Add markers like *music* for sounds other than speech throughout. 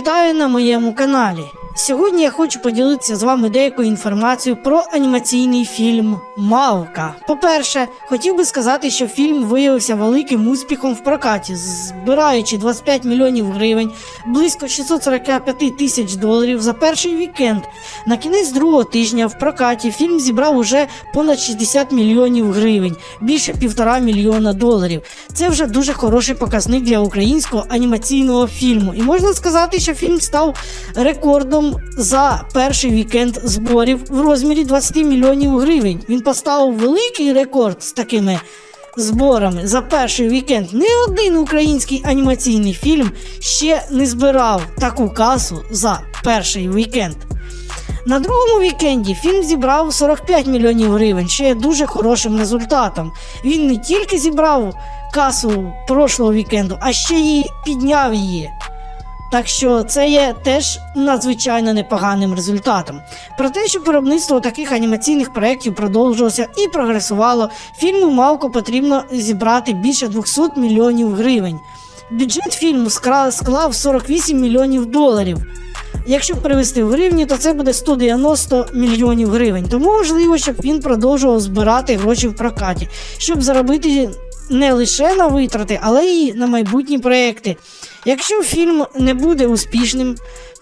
вітаю на моєму каналі. Сьогодні я хочу поділитися з вами деякою інформацією про анімаційний фільм Мавка. По-перше, хотів би сказати, що фільм виявився великим успіхом в прокаті, збираючи 25 мільйонів гривень, близько 645 тисяч доларів за перший вікенд. На кінець другого тижня в прокаті фільм зібрав уже понад 60 мільйонів гривень, більше півтора мільйона доларів. Це вже дуже хороший показник для українського анімаційного фільму. І можна сказати, що фільм став рекордом за перший вікенд зборів в розмірі 20 мільйонів гривень. Він поставив великий рекорд з такими зборами за перший вікенд. Ні один український анімаційний фільм ще не збирав таку касу за перший вікенд. На другому вікенді фільм зібрав 45 мільйонів гривень, що є дуже хорошим результатом. Він не тільки зібрав касу прошлого вікенду, а ще й підняв її. Так що це є теж надзвичайно непоганим результатом. Про те, що виробництво таких анімаційних проєктів продовжувалося і прогресувало, фільму Мавко потрібно зібрати більше 200 мільйонів гривень. Бюджет фільму склав 48 мільйонів доларів. Якщо перевести в гривні, то це буде 190 мільйонів гривень. Тому важливо, щоб він продовжував збирати гроші в прокаті, щоб заробити не лише на витрати, але й на майбутні проекти. Якщо фільм не буде успішним,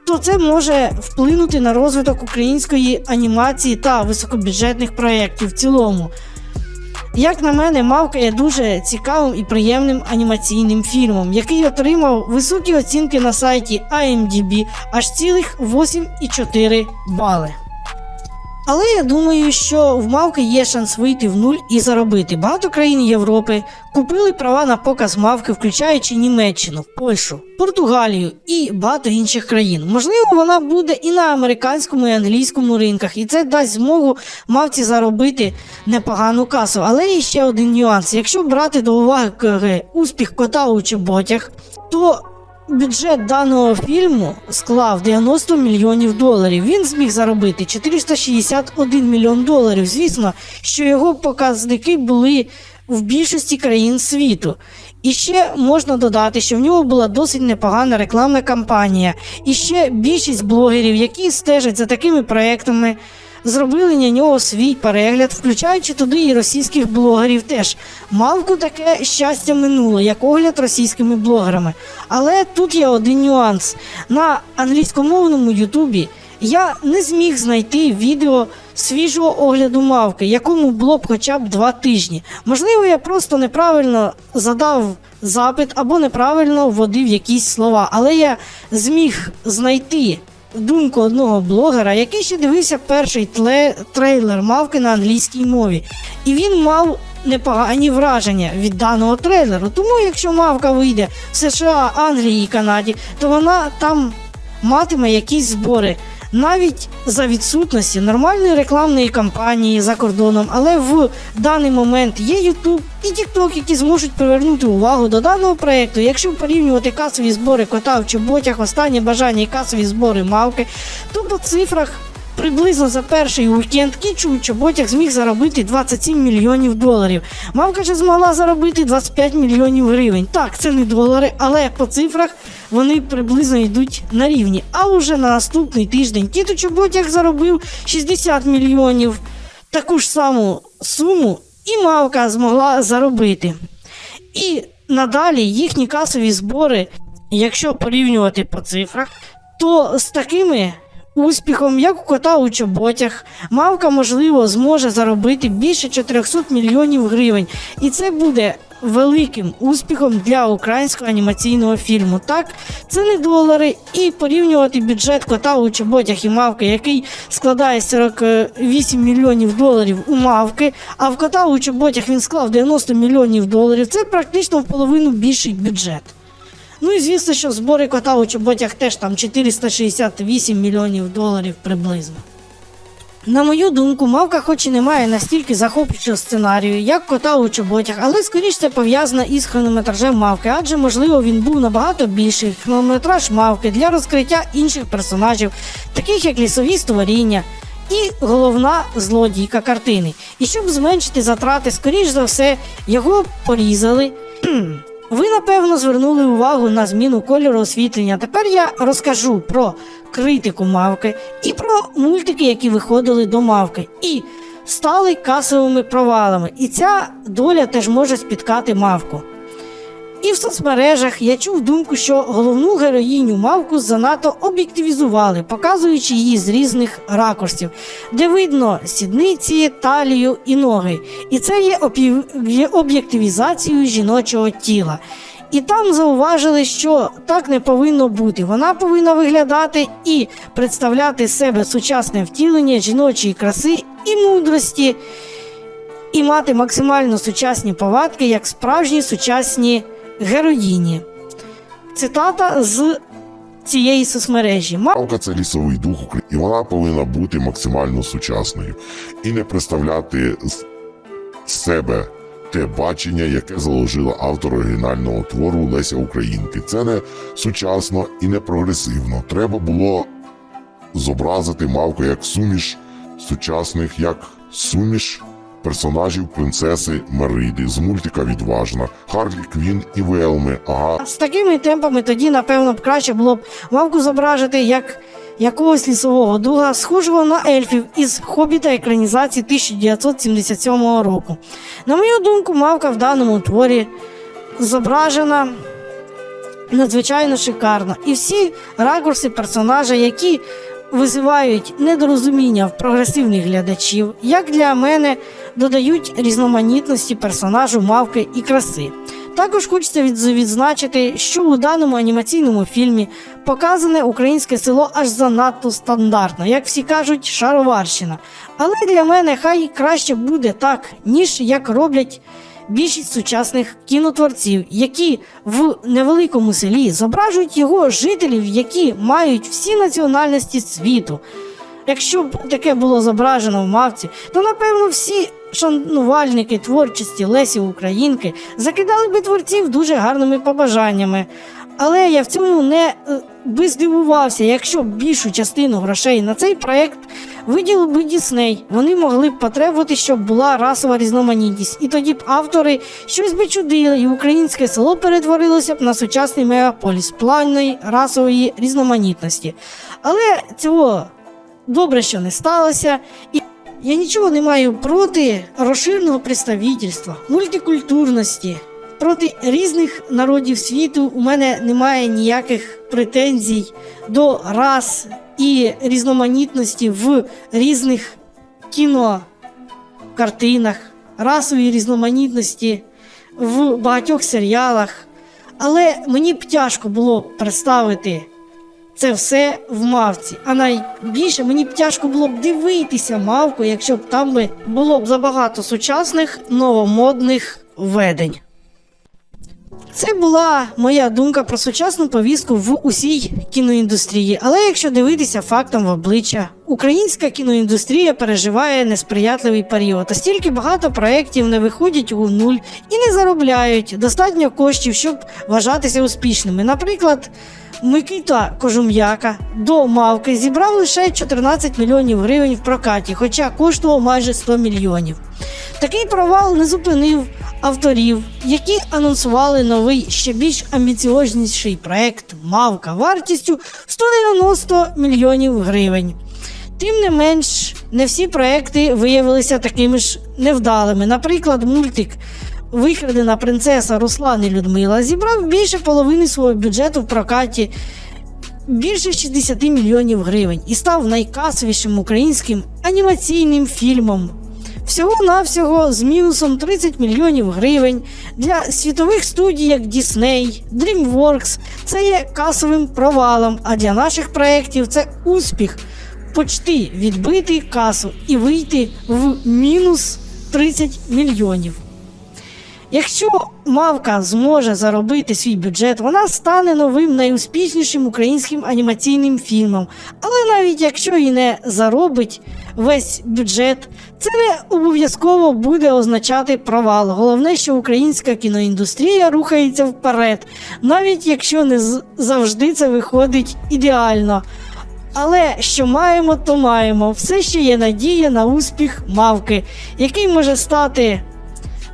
то це може вплинути на розвиток української анімації та високобюджетних проєктів в цілому. Як на мене, Мавка є дуже цікавим і приємним анімаційним фільмом, який отримав високі оцінки на сайті IMDb аж цілих 8,4 бали. Але я думаю, що в Мавки є шанс вийти в нуль і заробити. Багато країн Європи купили права на показ Мавки, включаючи Німеччину, Польщу, Португалію і багато інших країн. Можливо, вона буде і на американському і англійському ринках, і це дасть змогу мавці заробити непогану касу. Але є ще один нюанс: якщо брати до уваги успіх кота у чоботях, то Бюджет даного фільму склав 90 мільйонів доларів. Він зміг заробити 461 мільйон доларів. Звісно, що його показники були в більшості країн світу. І ще можна додати, що в нього була досить непогана рекламна кампанія. І ще більшість блогерів, які стежать за такими проектами, зробили на нього свій перегляд, включаючи туди і російських блогерів теж. Мавку таке щастя минуло, як огляд російськими блогерами. Але тут є один нюанс. На англійськомовному Ютубі я не зміг знайти відео свіжого огляду мавки, якому було б хоча б два тижні. Можливо, я просто неправильно задав запит або неправильно вводив якісь слова, але я зміг знайти думку одного блогера, який ще дивився перший тле, трейлер мавки на англійській мові. І він мав непогані враження від даного трейлеру. Тому, якщо мавка вийде в США, Англії і Канаді, то вона там матиме якісь збори. Навіть за відсутності нормальної рекламної кампанії за кордоном, але в даний момент є YouTube і TikTok, які зможуть привернути увагу до даного проєкту. Якщо порівнювати касові збори кота в чоботях, останнє бажання і касові збори мавки, то по цифрах приблизно за перший уікенд Кічу у чоботях зміг заробити 27 мільйонів доларів. Мавка же змогла заробити 25 мільйонів гривень. Так, це не долари, але по цифрах вони приблизно йдуть на рівні. А уже на наступний тиждень кіт у чоботях заробив 60 мільйонів. Таку ж саму суму і мавка змогла заробити. І надалі їхні касові збори, якщо порівнювати по цифрах, то з такими успіхом, як у кота у чоботях, мавка, можливо, зможе заробити більше 400 мільйонів гривень. І це буде великим успіхом для українського анімаційного фільму. Так, це не долари, і порівнювати бюджет кота у чоботях і мавки, який складає 48 мільйонів доларів у мавки, а в кота у чоботях він склав 90 мільйонів доларів. Це практично в половину більший бюджет. Ну і звісно, що збори кота у чоботях теж там 468 мільйонів доларів приблизно. На мою думку, мавка хоч і не має настільки захоплюючого сценарію, як кота у чоботях, але скоріш це пов'язано із хронометражем мавки, адже можливо він був набагато більший. Хронометраж мавки для розкриття інших персонажів, таких як лісові створіння. І головна злодійка картини. І щоб зменшити затрати, скоріш за все, його порізали *clears throat* Ви напевно звернули увагу на зміну кольору освітлення. Тепер я розкажу про критику мавки і про мультики, які виходили до мавки, і стали касовими провалами. І ця доля теж може спіткати мавку. І в соцмережах я чув думку, що головну героїню мавку занадто об'єктивізували, показуючи її з різних ракурсів, де видно сідниці, талію і ноги. І це є об'єктивізацією жіночого тіла. І там зауважили, що так не повинно бути. Вона повинна виглядати і представляти себе сучасне втілення жіночої краси і мудрості, і мати максимально сучасні повадки, як справжні сучасні героїні. Цитата з цієї соцмережі. Ма- Мавка це лісовий дух України, і вона повинна бути максимально сучасною і не представляти з себе те бачення, яке заложила автор оригінального твору Леся Українки. Це не сучасно і не прогресивно. Треба було зобразити мавку як суміш сучасних, як суміш персонажів принцеси Мериди з мультика Відважна, Харлі Квін і Велми. Ага, З такими темпами тоді, напевно, б краще було б мавку зображити як якогось лісового дуга, схожого на ельфів із хобіта екранізації 1977 року. На мою думку, мавка в даному творі зображена надзвичайно шикарно. І всі ракурси персонажа, які визивають недорозуміння в прогресивних глядачів, як для мене додають різноманітності персонажу мавки і краси. Також хочеться відзначити, що у даному анімаційному фільмі показане українське село аж занадто стандартно, як всі кажуть, шароварщина. Але для мене хай краще буде так, ніж як роблять більшість сучасних кінотворців, які в невеликому селі зображують його жителів, які мають всі національності світу. Якщо б таке було зображено в мавці, то напевно всі шанувальники творчості Лесі Українки закидали би творців дуже гарними побажаннями. Але я в цьому не е, би здивувався, якщо б більшу частину грошей на цей проект виділив би Дісней. Вони могли б потребувати, щоб була расова різноманітність. І тоді б автори щось би чудили, і українське село перетворилося б на сучасний мегаполіс плавної расової різноманітності. Але цього добре, що не сталося. І я нічого не маю проти розширеного представительства, мультикультурності. Проти різних народів світу у мене немає ніяких претензій до рас і різноманітності в різних кінокартинах, расової різноманітності в багатьох серіалах. Але мені б тяжко було представити це все в мавці. А найбільше мені б тяжко було б дивитися мавку, якщо б там було б забагато сучасних новомодних ведень. Це була моя думка про сучасну повістку в усій кіноіндустрії. Але якщо дивитися фактом в обличчя, українська кіноіндустрія переживає несприятливий період. Стільки багато проєктів не виходять у нуль і не заробляють достатньо коштів, щоб вважатися успішними. Наприклад, Микита Кожум'яка до Мавки зібрав лише 14 мільйонів гривень в прокаті, хоча коштував майже 100 мільйонів. Такий провал не зупинив авторів, які анонсували новий ще більш амбіціозніший проект Мавка вартістю 190 мільйонів гривень. Тим не менш, не всі проекти виявилися такими ж невдалими. Наприклад, мультик Викрадена принцеса Руслан і Людмила зібрав більше половини свого бюджету в прокаті більше 60 мільйонів гривень і став найкасовішим українським анімаційним фільмом. Всього-навсього з мінусом 30 мільйонів гривень для світових студій, як Disney, DreamWorks, це є касовим провалом, а для наших проєктів це успіх. Почти відбити касу і вийти в мінус 30 мільйонів. Якщо Мавка зможе заробити свій бюджет, вона стане новим найуспішнішим українським анімаційним фільмом. Але навіть якщо і не заробить весь бюджет, це не обов'язково буде означати провал. Головне, що українська кіноіндустрія рухається вперед, навіть якщо не завжди це виходить ідеально. Але що маємо, то маємо. Все ще є надія на успіх мавки, який може стати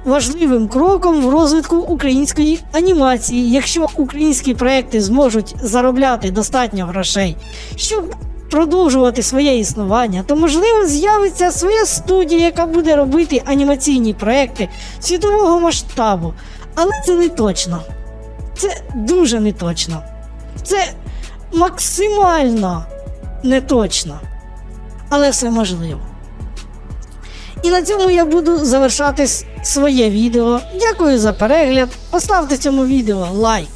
важливим кроком в розвитку української анімації, якщо українські проекти зможуть заробляти достатньо грошей, щоб продовжувати своє існування, то можливо з'явиться своя студія, яка буде робити анімаційні проекти світового масштабу. Але це не точно. Це дуже не точно. Це максимально не точно. Але все можливо. І на цьому я буду завершати своє відео. Дякую за перегляд. Поставте цьому відео лайк.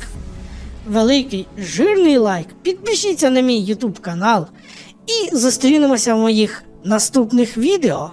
Великий жирний лайк. Підпишіться на мій YouTube канал. І зустрінемося в моїх наступних відео.